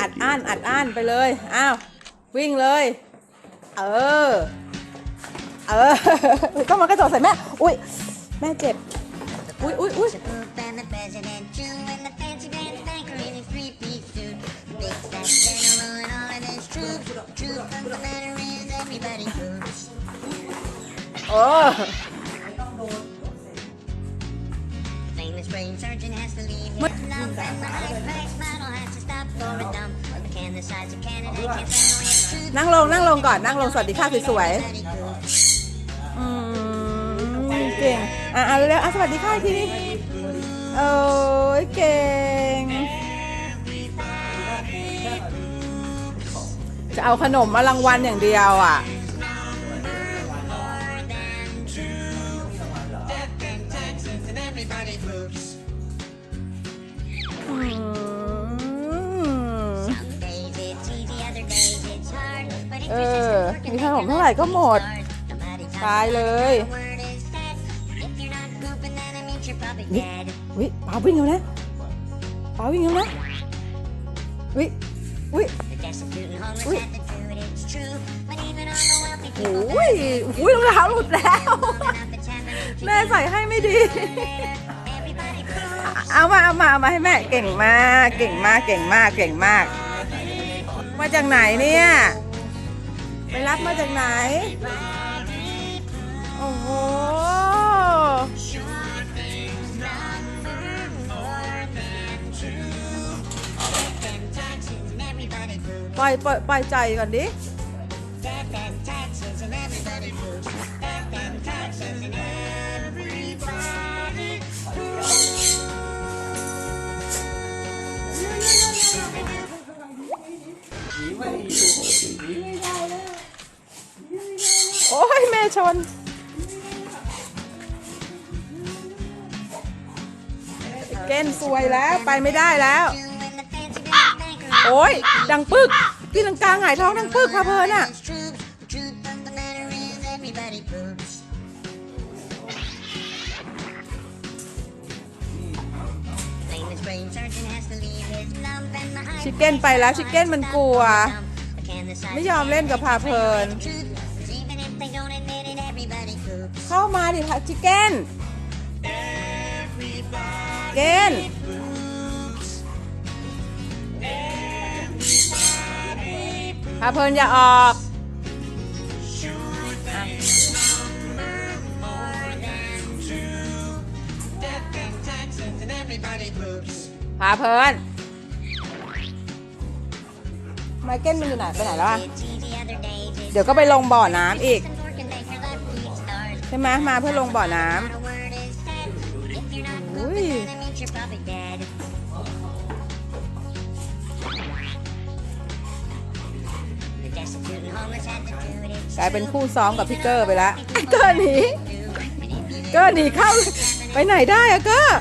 อัดอั้นอัดอั้นไปเลย อ้าว วิ่งเลย เออ เออต้องมากระโดดใส่แม่ อุ้ย แม่เจ็บ อุ้ยอุ้ยอุ้ย The Pope and the President, Jew and the fancy pants banker in his three-piece suit. The big fat general and all of his troops. Truth of the matter is everybody poops. โอ้ Famous brain surgeon has to leave his lump and the high-priced model has to stop นั่งลงนั่งลงก่อนนั่งลงสวัสดีค่ะสวยๆอืมเก่งอะอะเร็วๆอะสวัสดีค่ะอีกทีนี้โอ้ยเก่ง จะเอาขนมมารางวัลอย่างเดียวอะอืม you're อ just มีขนมเท่าไหร่ก็หมด Nobody ตายเลย the word is dead. If you're not pooping, then it means you're probably Ni- dead. วิปาวิ่งแล้วนะปาวิ่งแล้วนะวิวิ The destitute and homeless Ui. had to do it, it's true. But even all the wealthy โอ people ้ยโอ้ยรองเท้าหลุดแล้ว long enough it's happening to แม่ใส่ให้ไม่ดี everybody poops. เอามาเอามาเอามาให้แม่ เก่งมาก เก่งมาก เก่งมาก เก่งมาก มาจากไหนเนี่ย ไปรับมาจากไหน โอ้โห ปล่อยปล่อยปล่อยใจก่อนดินีไม่ไม่ everybody poops. โอ้ยแม่ ชน เก้นสวยแล้วไปไม่ได้แล้ว โอ้ยดังปึกที่ลังกาหงายท้องดังปึกพาเพลินอะชิคเก้นไปแล้วชิคเก้นมันกลัว ไม่ยอมเล่นกับพาเพลิน เข้ามาดิพาชิคเก้นเกนพาเพลินอย่าออกพาเพลินไมเก้นมันอยู่ไหนไปไหนแล้วอะเดี๋ยวก็ไปลงบ่อน้ำอีก ใช่ไหมมาเพื่อลงบ่อน้ Not a word is said. If you're not Ui. pooping, then it means you're probably dead. The destitute and homeless had to do it. It's ำกลายเป็นคู่ซ้อมกับพี่เกอร์ไปแล้วเกอร์หนีเกอร์หนีเข้าไปไหนได้อะเกอร์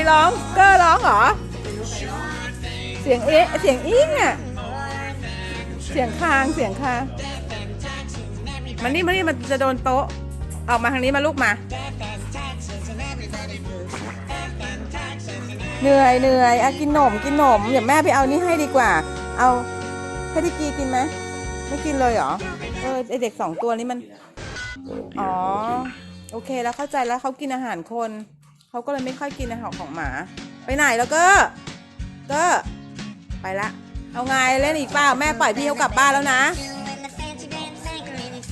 รร้อง เกอร์ร้องเหรอ เสียงเอ๊ะเสียงอิงอะเสียงคางเสียงคางมันนี่มันนี่มันจะโดนโต๊ะ ออกมาทางนี้มาลูกมา เหนื่อยเหนื่อยอะกินหนมกินหนมเดี๋ยวแม่ไปเอานี่ให้ดีกว่า เอาให้ดิกีกินไหมไม่กินเลยเหรอ เออไอเด็กสองตัวนี้มัน อ๋อ โอเคแล้วเข้าใจแล้วเขากินอาหารคน เขาก็เลยไม่ค่อยกินอาหารของหมา ไปไหนแล้วก็ก็ไปละ เอาไงเล่นอีกเปล่าแม่ปล่อยพี่เขากลับบ้านแล้วนะ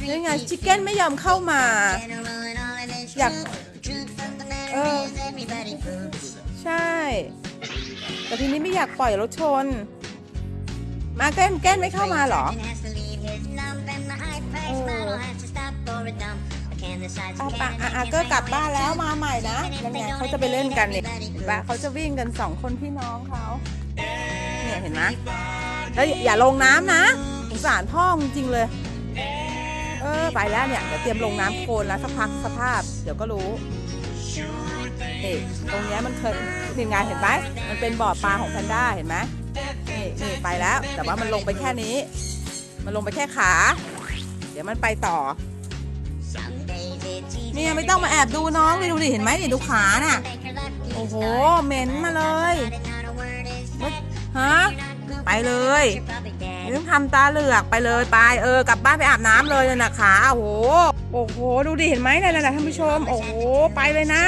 นี่ไงชิคเก้นไม่ยอมเข้ามา General and all of his Dạ. truth. The truth of the matter Ờ. is everybody poops. ใช่ แต่ทีนี้ไม่อยากปล่อยรถชน มาแก้นแก้นไม่เข้ามาหรอ อะปะอะอะก็กลับบ้านแล้วมาใหม่นะนั่นไงเขาจะไปเล่นกันเนี่ยเห็นปะเขาจะวิ่งกันสองคนพี่น้องเขาเนี่ยเห็นไหมแล้วอย่าลงน้ำนะสงสารพ่อจริงเลย เออไปแล้วเนี่ยเดี๋ยวเตรียมลงน้ำโคลนแล้วสักพักสภาพ เดี๋ยวก็รู้นี่ตรงเนี้ยมันเคยนี่ไงเห็นไหมมันเป็นบ่อปลาของแพนด้าเห็นไหมนี่นี่ไปแล้ว แต่ว่ามันลงไปแค่นี้ มันลงไปแค่ขา เดี๋ยวมันไปต่อ ต้องมาแอบดูน้องเลยดูดิเห็นไหมเนี่ยดูขาน่ะ โอ้โหเหม็นมาเลยฮะไปเลยไม่ต้องทำตาเหลือกไปเลยไปเออกลับบ้านไปอาบน้ำเลยนะนะขาโอ้โหโอ้โหดูดิเห็นไหมนี่ยนะท่านผู้ชม โอ้โหไปเลยนะ